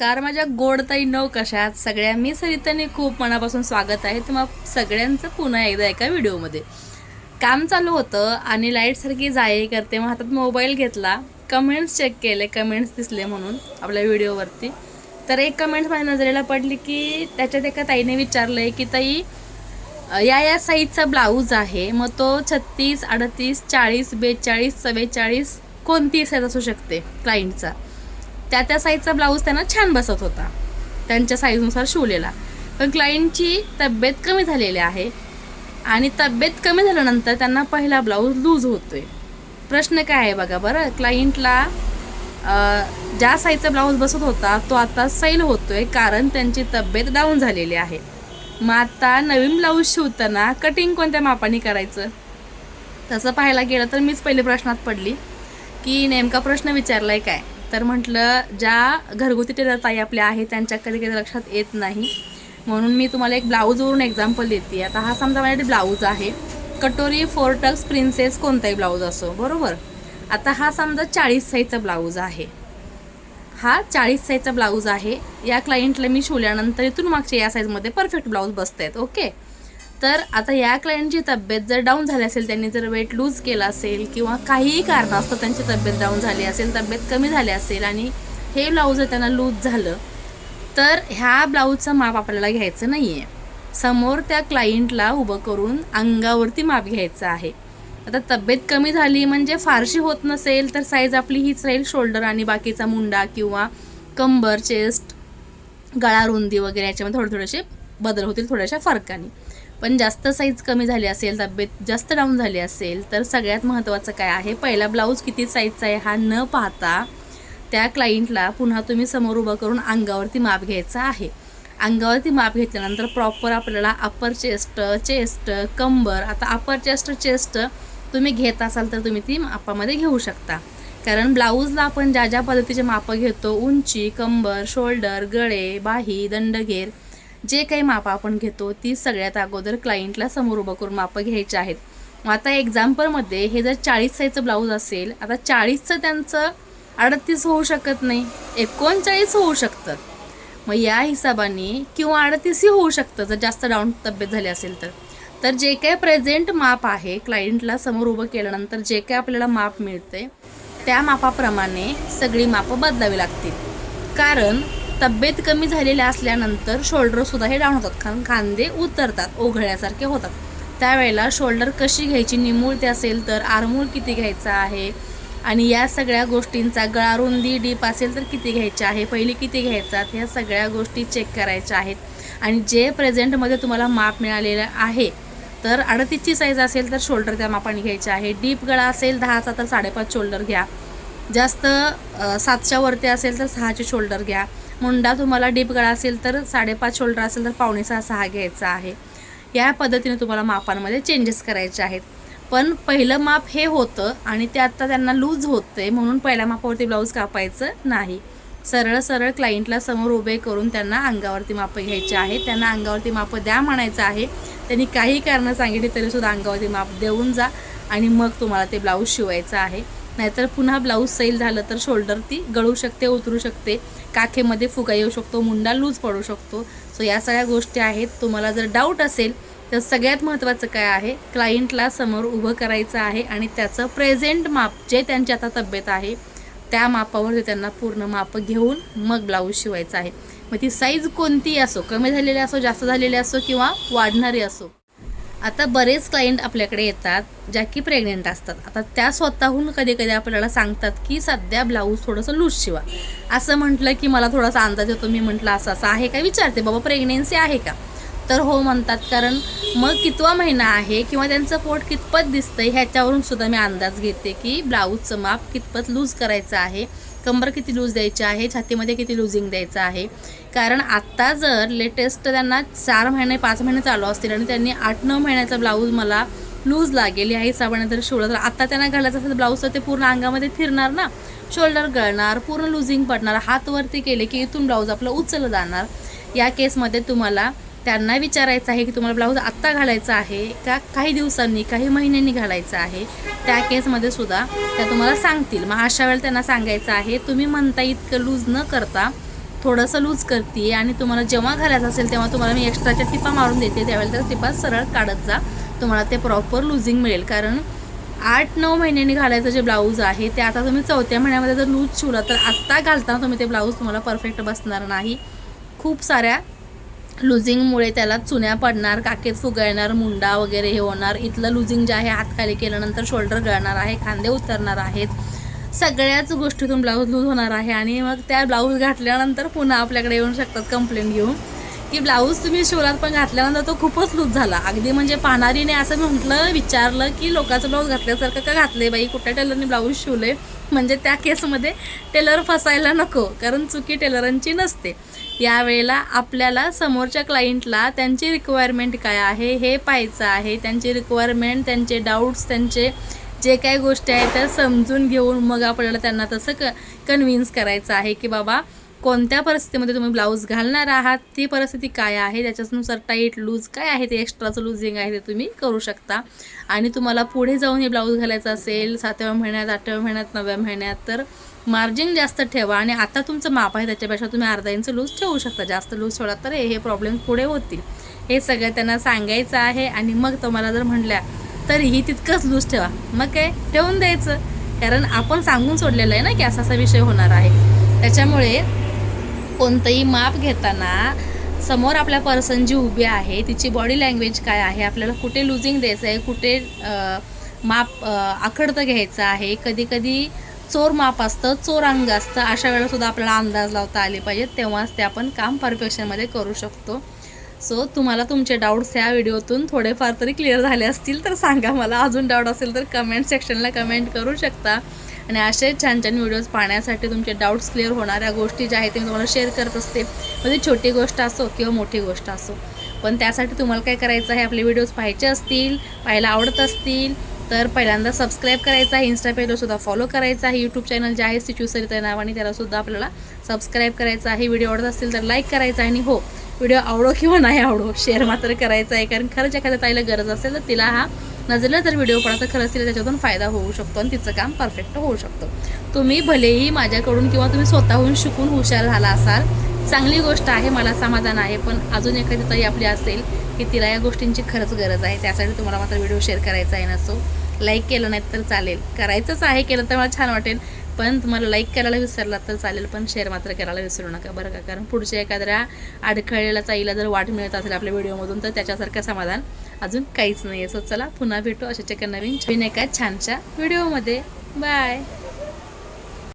नमस्कार माझ्या गोडताई नऊ कशात? सगळ्या मी सरिताने खूप मनापासून स्वागत आहे. तुम्हा सगळ्यांचं पुन्हा एकदा एका व्हिडिओमध्ये. काम चालू होतं आणि लाईटसारखी जाई करते मग हातात मोबाईल घेतला. कमेंट्स चेक केले कमेंट्स दिसले म्हणून आपल्या व्हिडिओवरती. तर एक कमेंट्स माझ्या नजरेला पडली की त्याच्यात एका ताईने विचारलं आहे की ताई या या साईजचा ब्लाऊज आहे मग तो छत्तीस अडतीस चाळीस बेचाळीस चव्वेचाळीस कोणती साईज असू शकते? क्लायंटचा त्या त्या साईजचा ब्लाऊज त्यांना छान बसत होता. त्यांच्या साईजनुसार शिवलेला. पण क्लायंटची तब्येत कमी झालेली आहे. आणि तब्येत कमी झाल्यानंतर त्यांना पहिला ब्लाऊज लूज होतोय. प्रश्न काय आहे बघा बरं. क्लायंटला ज्या साईजचा ब्लाऊज बसत होता तो आता सैल होतोय कारण त्यांची तब्येत डाऊन झालेली आहे. मग आता नवीन ब्लाऊज शिवताना कटिंग कोणत्या मापाने करायचं? तसं पाहायला गेलं तर मीच पहिले प्रश्नात पडली की नेमका प्रश्न विचारला आहे काय? तर म्हटलं ज्या घरगुती टेलर ताई आपल्या आहेत त्यांच्या कधी कधी लक्षात येत नाही. म्हणून मी तुम्हाला एक ब्लाऊजवरून एक्झाम्पल देते. आता हा समजा माझ्याकडे ब्लाऊज आहे. कटोरी फोर टक्स प्रिन्सेस कोणताही ब्लाऊज असो बरोबर? आता हा समजा चाळीस साईजचा ब्लाऊज आहे. हा चाळीस साईजचा ब्लाऊज आहे. या क्लायंटला मी शिवल्यानंतर इथून मागच्या या साईजमध्ये परफेक्ट ब्लाऊज बसत आहेत ओके तर आता या क्लायंटची तब्येत जर डाऊन झाली असेल त्यांनी जर वेट लूज केला असेल किंवा काहीही कारणास्तव त्यांची तब्येत डाऊन झाली असेल तब्येत कमी झाली असेल आणि हे ब्लाऊज जर त्यांना लूज झालं तर ह्या ब्लाऊजचं माप आपल्याला घ्यायचं नाही आहे समोर त्या क्लायंटला उभं करून अंगावरती माप घ्यायचं आहे. आता तब्येत कमी झाली म्हणजे फारशी होत नसेल तर साईज आपली हीच राहील शोल्डर आणि बाकीचा मुंडा किंवा कंबर चेस्ट गळा रुंदी वगैरे याच्यामध्ये थोडे थोडेसे बदल होतील थोड्याशा फरकाने. पण जास्त साईज कमी झाली असेल तब्येत जास्त डाऊन झाली असेल तर सगळ्यात महत्त्वाचं काय आहे? पहिला ब्लाऊज किती साईजचा आहे हा न पाहता त्या क्लायंटला पुन्हा तुम्ही समोर उभं करून अंगावरती माप घ्यायचा आहे. अंगावरती माप घेतल्यानंतर प्रॉपर आपल्याला अप्पर चेस्ट चेस्ट कंबर आता अप्पर चेस्ट चेस्ट तुम्ही घेत असाल तर तुम्ही ती मापामध्ये घेऊ शकता. कारण ब्लाऊजला आपण ज्या ज्या पद्धतीचे मापं घेतो उंची कंबर शोल्डर गळे बाही दंडघेर जे काही मापं आपण घेतो ती सगळ्यात अगोदर क्लायंटला समोर उभं करून मापं घ्यायची आहेत. मग आता एक्झाम्पलमध्ये हे जर चाळीस साईजचं ब्लाऊज असेल आता चाळीसचं त्यांचं अडतीस होऊ शकत नाही. एकोणचाळीस होऊ शकतं. मग या हिशोबाने किंवा अडतीसही होऊ शकतं जर जास्त डाऊन तब्येत झाली असेल तर. तर जे काय प्रेझेंट माप आहे क्लायंटला समोर उभं केल्यानंतर जे काय आपल्याला माप मिळते त्या मापाप्रमाणे सगळी मापं बदलावी लागतील. कारण तब्येत कमी झालेल्या असल्यानंतर शोल्डरसुद्धा हे डाऊन होतात. कारण खांदे उतरतात ओघळ्यासारखे होतात. त्यावेळेला शोल्डर कशी घ्यायची निमूळते असेल तर आरमूळ किती घ्यायचा आहे? आणि या सगळ्या गोष्टींचा गळा रुंदी डीप असेल तर किती घ्यायची आहे? पहिली किती घ्यायचा ह्या सगळ्या गोष्टी चेक करायच्या आहेत. आणि जे प्रेझेंटमध्ये तुम्हाला माप मिळालेलं आहे तर अडतीसची साईज असेल तर शोल्डर त्या मापाने घ्यायचे आहे. डीप गळा असेल दहाचा तर साडेपाच शोल्डर घ्या. जास्त सातच्या वरती असेल तर सहाचे शोल्डर घ्या. मुंडा तुम्हाला डीप गळा असेल तर साडेपाच शोल्डर असेल तर पावणे सहा सहा घ्यायचा आहे. या पद्धतीने तुम्हाला मापांमध्ये चेंजेस करायचे आहेत. पण पहिलं माप हे होतं आणि ते आत्ता त्यांना लूज होतंय म्हणून पहिल्या मापावरती ब्लाऊज कापायचं नाही. सरळ सरळ क्लायंटला समोर उभे करून त्यांना अंगावरती मापं घ्यायचे आहे त्यांना अंगावरती मापं द्या म्हणायचं आहे. त्यांनी काही कारणं सांगितली तरीसुद्धा अंगावरती माप देऊन जा आणि मग तुम्हाला ते ब्लाऊज शिवायचं आहे. नाहीतर पुन्हा ब्लाऊज सैल झालं तर शोल्डर ती गळू शकते उतरू शकते. काखेमध्ये फुगा येऊ शकतो मुंडा लूज पडू शकतो. सो या सगळ्या गोष्टी आहेत. तुम्हाला जर डाऊट असेल तर सगळ्यात महत्त्वाचं काय आहे? क्लायंटला समोर उभं करायचं आहे आणि त्याचं प्रेझेंट माप जे त्यांची आता तब्येत आहे त्या मापावरती त्यांना पूर्ण माप घेऊन मग ब्लाऊज शिवायचा आहे. मग ती साईज कोणतीही असो कमी झालेली असो जास्त झालेली असो किंवा वाढणारी असो आता बरेच क्लायंट आपल्याकडे येतात ज्या की प्रेग्नेंट असतात. आता त्या स्वतःहून कधी कधी आपल्याला सांगतात की सध्या ब्लाऊज थोडंसं लूज शिवा. असं म्हटलं की मला थोडासा अंदाज येतो. मी म्हटलं असं असं आहे का? विचारते बाबा प्रेग्नेन्सी आहे का? तर हो म्हणतात कारण मग कितवा महिना आहे किंवा त्यांचं पोट कितपत दिसतंय ह्याच्यावरून सुद्धा मी अंदाज घेते की ब्लाऊजचं माप कितपत लूज करायचं आहे? कंबर किती लूज द्यायची आहे? छातीमध्ये किती लूजिंग द्यायचं आहे? कारण आत्ता जर लेटेस्ट त्यांना चार महिने पाच महिने चालू असतील आणि त्यांनी आठ नऊ महिन्याचा ब्लाऊज मला लूज लागेल याही हिशोबाने जर शिवलं तर आत्ता त्यांना घालायचं असेल ब्लाऊज तर ते पूर्ण अंगामध्ये फिरणार ना? शोल्डर गळणार पूर्ण लुझिंग पडणार हात वरती केले की इथून ब्लाऊज आपलं उचललं जाणार. या केसमध्ये तुम्हाला त्यांना विचारायचं आहे की तुम्हाला ब्लाऊज आत्ता घालायचा आहे का काही दिवसांनी काही महिन्यांनी घालायचं आहे? त्या केसमध्ये सुद्धा त्या तुम्हाला सांगतील. मग अशा वेळेला त्यांना सांगायचं आहे तुम्ही म्हणता इतकं लूज न करता थोडंसं लूज करते आणि तुम्हाला जेव्हा घालायचं असेल तेव्हा तुम्हाला मी एक्स्ट्राच्या टिपा मारून देते. त्यावेळेला त्या टिपा सरळ काढत जा. तुम्हाला ते प्रॉपर लुझिंग मिळेल. कारण आठ नऊ महिन्यांनी घालायचं जे ब्लाऊज आहे ते आता तुम्ही चौथ्या महिन्यामध्ये जर लूज शिवला तर आत्ता घालताना तुम्ही ते ब्लाऊज तुम्हाला परफेक्ट बसणार नाही. खूप साऱ्या लुझिंगमुळे त्याला चुन्या पडणार काकेत फुगळणार मुंडा वगैरे हे होणार. इथलं लुझिंग जे आहे हात खाली केल्यानंतर शोल्डर गळणार आहे खांदे उतरणार आहेत. सगळ्याच गोष्टीतून ब्लाऊज लूज होणार आहे आणि मग त्या ब्लाऊज घातल्यानंतर पुन्हा आपल्याकडे येऊन शकतात कंप्लेंट घेऊन. की ब्लाऊज तुम्ही शिवलात पण घातल्यानंतर तो खूपच लूज झाला. अगदी म्हणजे पाहणारीने असं म्हटलं विचारलं की लोकांचं ब्लाऊज घातल्यासारखं का घातले बाई? कुठल्या टेलरने ब्लाऊज शिवले म्हणजे त्या केसमध्ये टेलर फसायला नको कारण चुकी टेलरांची नसते. यावेळेला आपल्याला समोरच्या क्लायंटला त्यांची रिक्वायरमेंट काय आहे हे पाहायचं आहे. त्यांची रिक्वायरमेंट त्यांचे डाऊट्स त्यांचे जे काही गोष्टी आहेत त्या समजून घेऊन मग आपल्याला त्यांना तसं क कन्व्हिन्स करायचं आहे की बाबा कोणत्या परिस्थितीमध्ये तुम्ही ब्लाऊज घालणार आहात? ती परिस्थिती काय आहे? त्याच्यानुसार टाईट लूज काय आहे? ते एक्स्ट्राचं लूजिंग आहे ते तुम्ही करू शकता. आणि तुम्हाला पुढे जाऊन हे ब्लाऊज घालायचं असेल सातव्या महिन्यात आठव्या महिन्यात नवव्या महिन्यात तर मार्जिन जास्त ठेवा. आणि आता तुमचं माप आहे त्याच्यापेक्षा तुम्ही अर्धा इंच लूज ठेवू शकता. जास्त लूज ठेवला तर हे प्रॉब्लेम पुढे होतील. हे सगळं त्यांना सांगायचं आहे. आणि मग तुम्हाला जर म्हटल्या तरीही तितकंच लूज ठेवा. मग काय? ठेवून द्यायचं. कारण आपण सांगून सोडलेलं आहे ना की असा असा विषय होणार आहे. त्याच्यामुळे कोणतंही माप घेताना समोर आपल्या पर्सन जी उभी आहे तिची बॉडी लँग्वेज काय आहे आपल्याला कुठे लुझिंग द्यायचं आहे कुठे माप आखडतं घ्यायचं आहे कधी कधी चोर माप असतं चोर अंग असतं अशा वेळेला सुद्धा आपल्याला अंदाज लावता आले पाहिजेत तेव्हाच ते आपण काम परफेक्शनमध्ये करू शकतो. सो तुम्हाला तुमचे डाऊट्स ह्या व्हिडिओतून थोडेफार तरी क्लिअर झाले असतील तर सांगा मला. अजून डाऊट असेल तर कमेंट सेक्शनला कमेंट करू शकता. आणि असे छान छान व्हिडिओज पाहण्यासाठी तुमचे डाऊट्स क्लिअर होणाऱ्या गोष्टी ज्या आहेत ते मी तुम्हाला शेअर करत असते. म्हणजे छोटी गोष्ट असो किंवा मोठी गोष्ट असो. पण त्यासाठी तुम्हाला काय करायचं आहे? आपले व्हिडिओज पाहायचे असतील पाहायला आवडत असतील तर पहिल्यांदा सबस्क्राईब करायचं आहे. इन्स्टा पेजवर सुद्धा फॉलो करायचं आहे. यूट्यूब चॅनल जे आहे सिचू सरिता नावाने त्यालासुद्धा आपल्याला सबस्क्राईब करायचं आहे. व्हिडिओ आवडत असतील तर लाईक करायचा आहे. आणि हो व्हिडिओ आवडो किंवा नाही आवडो शेअर मात्र करायचा आहे. कारण खरंच एखाद्या ताईला गरज असेल तर तिला हा नजरला जर व्हिडिओ पडा खरंच तिला त्याच्यातून फायदा होऊ शकतो आणि तिचं काम परफेक्ट होऊ शकतं. तुम्ही भलेही माझ्याकडून किंवा तुम्ही स्वतःहून शिकून हुशार झाला असाल चांगली गोष्ट आहे मला समाधान आहे पण अजून एखादी ताई आपली असेल की तिला या गोष्टींची खरंच गरज आहे त्यासाठी तुम्हाला मात्र व्हिडिओ शेअर करायचा आहे नसो लाईक केलं नाही तर चालेल. करायचंच आहे केलं तर मला छान वाटेल पण तुम्हाला लाईक करायला विसरला तर चालेल पण शेअर मात्र करायला विसरू नका बरं का? कारण पुढच्या एखाद्या अडखळलेल्या ताईला जर वाट मिळत असेल आपल्या व्हिडिओमधून तर त्याच्यासारखं समाधान अजून काहीच नाही आहे सो चला पुन्हा भेटू अशाच्या एका नवीन नवीन एका छानशा व्हिडिओमध्ये बाय